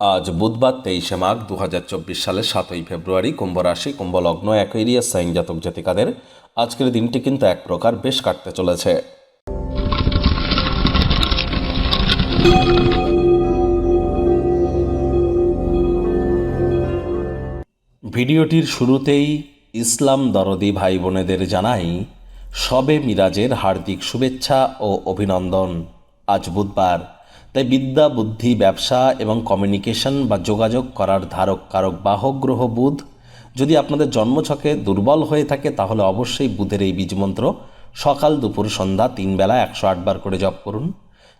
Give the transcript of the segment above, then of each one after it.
আজ বুধবার তেইশে মাঘ দু সালের সাতই ফেব্রুয়ারি, কুম্ভ রাশি কুম্ভ লগ্ন অ্যাকোয়ারিয়াস সাইন জাতক জাতিকাদের আজকের দিনটি কিন্তু এক প্রকার বেশ কাটতে চলেছে। ভিডিওটির শুরুতেই ইসলাম দরদি ভাই বোনেদের জানাই, সবে মিরাজের হার্দিক শুভেচ্ছা ও অভিনন্দন। আজ বুধবার। তাই বিদ্যা, বুদ্ধি, ব্যবসা এবং কমিউনিকেশন বা যোগাযোগ করার ধারক, কারক, বাহক, গ্রহ, বুধ যদি আপনাদের জন্মছকে দুর্বল হয়ে থাকে, তাহলে অবশ্যই বুধের এই বীজমন্ত্র সকাল, দুপুর, সন্ধ্যা, তিন বেলা একশো আটবার করে জপ করুন।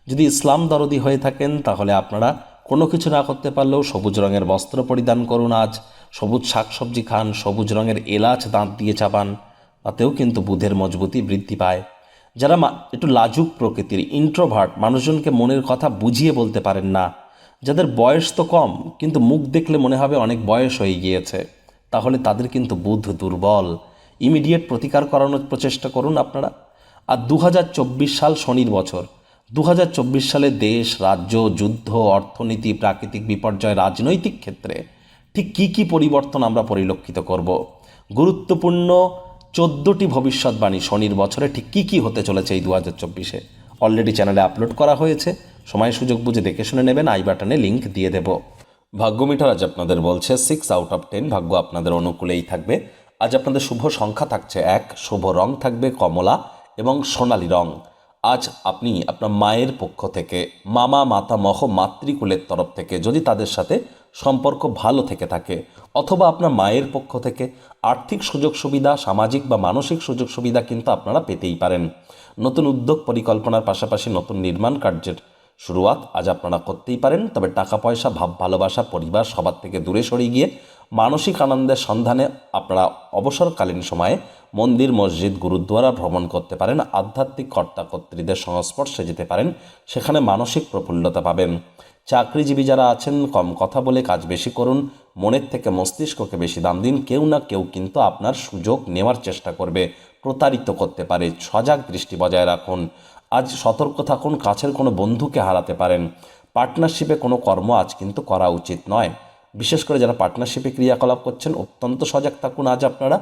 যদি ইসলাম দরদি হয়ে থাকেন, তাহলে আপনারা কোনো কিছু না করতে পারলেও সবুজ রঙের বস্ত্র পরিধান করুন আজ। সবুজ শাকসবজি খান, সবুজ রঙের এলাচ দাঁত দিয়ে চাপান, তাতেও কিন্তু বুধের মজবুতি বৃদ্ধি পায়। যারা একটু লাজুক প্রকৃতির ইন্ট্রোভার্ট মানুষজনকে মনের কথা বুঝিয়ে বলতে পারেন না। যাদের বয়স তো কম, কিন্তু মুখ দেখলে মনে হবে অনেক বয়স হয়ে গিয়েছে। তাহলে তাদের কিন্তু বুধ দুর্বল। ইমিডিয়েট প্রতিকার করানোর প্রচেষ্টা করুন আপনারা। আর দু হাজার চব্বিশ সাল শনির বছর। দু হাজার চব্বিশ সালে দেশ, রাজ্য, যুদ্ধ, অর্থনীতি, প্রাকৃতিক বিপর্যয়, রাজনৈতিক ক্ষেত্রে ঠিক কী কী পরিবর্তন আমরা পরিলক্ষিত করব? গুরুত্বপূর্ণ চোদ্দোটি ভবিষ্যৎবাণী শনির বছরে ঠিক কী কী হতে চলেছে এই দু হাজার চব্বিশে। অলরেডি চ্যানেলে আপলোড করা হয়েছে। সময় সুযোগ বুঝে দেখে শুনে নেবেন, আই বাটনে লিঙ্ক দিয়ে দেব। ভাগ্য মিটার আজ আপনাদের বলছে সিক্স আউট অফ টেন ভাগ্য আপনাদের অনুকূলেই থাকবে। আজ আপনাদের শুভ সংখ্যা থাকছে এক, শুভ রং থাকবে কমলা এবং সোনালি রং। আজ আপনি আপনার মায়ের পক্ষ থেকে, মামা, মাতামহ, মাতৃকুলের তরফ থেকে যদি তাদের সাথে সম্পর্ক ভালো থেকে থাকে, অথবা আপনার মায়ের পক্ষ থেকে আর্থিক সুযোগ সুবিধা, সামাজিক বা মানসিক সুযোগ সুবিধা কিন্তু আপনারা পেতেই পারেন। নতুন উদ্যোগ পরিকল্পনার পাশাপাশি নতুন নির্মাণ কার্যের শুরুয়াত আজ আপনারা করতেই পারেন। তবে টাকা পয়সা ভাব, ভালোবাসা, পরিবার সবার থেকে দূরে সরে গিয়ে মানসিক আনন্দের সন্ধানে আপনারা অবসরকালীন সময়ে মন্দির, মসজিদ, গুরুদ্বারা ভ্রমণ করতে পারেন, আধ্যাত্মিক কর্তা কর্ত্রীদের সংস্পর্শে যেতে পারেন, সেখানে মানসিক প্রফুল্লতা পাবেন। চাকরিজীবী যারা আছেন, কম কথা বলে কাজ বেশি করুন, মনের থেকে মস্তিষ্ককে বেশি দাম দিন, কেউ না কেউ কিন্তু আপনার সুযোগ নেওয়ার চেষ্টা করবে, প্রতারিত করতে পারে, সজাগ দৃষ্টি বজায় রাখুন। আজ সতর্ক থাকুন, কাছের কোনো বন্ধুকে হারাতে পারেন। পার্টনারশিপে কোনো কর্ম আজ কিন্তু করা উচিত নয়। বিশেষ করে যারা পার্টনারশিপে ক্রিয়াকলাপ করছেন, অত্যন্ত সজাগ থাকুন আজ আপনারা।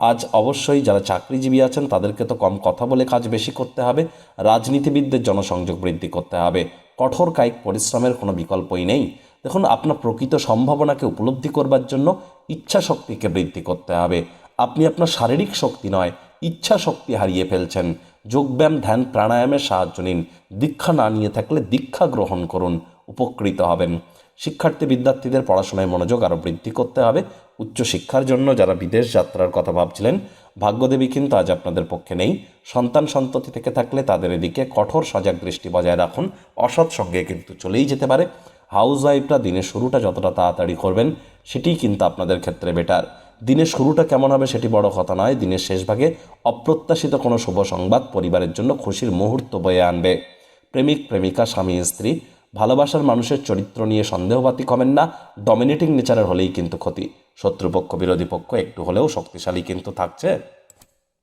আজ অবশ্যই যারা চাকরিজীবী আছেন, তাদেরকে তো কম কথা বলে কাজ বেশি করতে হবে। রাজনীতিবিদদের জনসংযোগ বৃদ্ধি করতে হবে। কঠোর কায়িক পরিশ্রমের কোনো বিকল্পই নেই। দেখুন, আপনার প্রকৃত সম্ভাবনাকে উপলব্ধি করবার জন্য ইচ্ছা শক্তিকে বৃদ্ধি করতে হবে। আপনি আপনার শারীরিক শক্তি নয় ইচ্ছা শক্তি হারিয়ে ফেলছেন। যোগব্যায়াম, ধ্যান, প্রাণায়ামের সাহায্য নিন। দীক্ষা না নিয়ে থাকলে দীক্ষা গ্রহণ করুন, উপকৃত হবেন। শিক্ষার্থী বিদ্যার্থীদের পড়াশোনায় মনোযোগ আরও বৃদ্ধি করতে হবে। উচ্চশিক্ষার জন্য যারা বিদেশ যাত্রার কথা ভাবছিলেন, ভাগ্যদেবী কিন্তু আজ আপনাদের পক্ষে নেই। সন্তান সন্ততি থেকে থাকলে তাদের এদিকে কঠোর সজাগ দৃষ্টি বজায় রাখুন। অসৎ সঙ্গে কিন্তু চলেই যেতে পারে। হাউস ওয়াইফরা দিনের শুরুটা যতটা তাড়াতাড়ি করবেন, সেটিই কিন্তু আপনাদের ক্ষেত্রে বেটার দিনের শুরুটা কেমন হবে সেটি বড় কথা নয়। দিনের শেষ ভাগে অপ্রত্যাশিত কোনো শুভ সংবাদ পরিবারের জন্য খুশির মুহূর্ত বয়ে আনবে। প্রেমিক, প্রেমিকা, স্বামী, স্ত্রী, ভালোবাসার মানুষের চরিত্র নিয়ে সন্দেহবাতিক হবেন না। ডমিনেটিং নেচারের হলেই কিন্তু ক্ষতি। শত্রুপক্ষ বিরোধী পক্ষ একটু হলেও শক্তিশালী কিন্তু থাকছে।